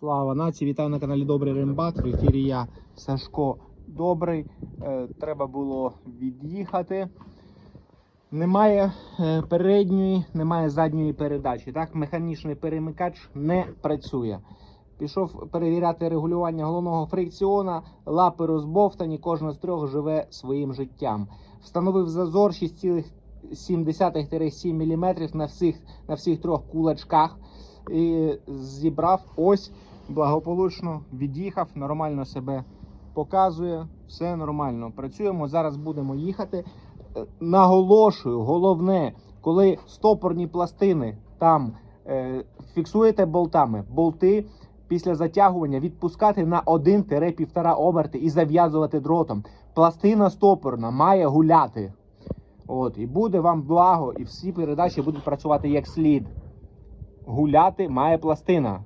Слава нації, вітаю на каналі Добрий Римбат. В ефірі я Сашко Добрий. Е, треба було від'їхати. Немає е, передньої, немає задньої передачі. Так, механічний перемикач не працює. Пішов перевіряти регулювання головного фрикціона, лапи розбовтані, кожна з трьох живе своїм життям. Встановив зазор 6,7-7 мм на всіх, на всіх трьох кулачках і зібрав ось благополучно від'їхав, нормально себе показує, все нормально. Працюємо. Зараз будемо їхати. Е, Наголошую, головне, коли стопорні пластини там е, фіксуєте болтами, болти після затягування відпускати на 1-1,5 оберти і зав'язувати дротом. Пластина стопорна має гуляти. От, і буде вам благо, і всі передачі будуть працювати як слід гуляти має пластина.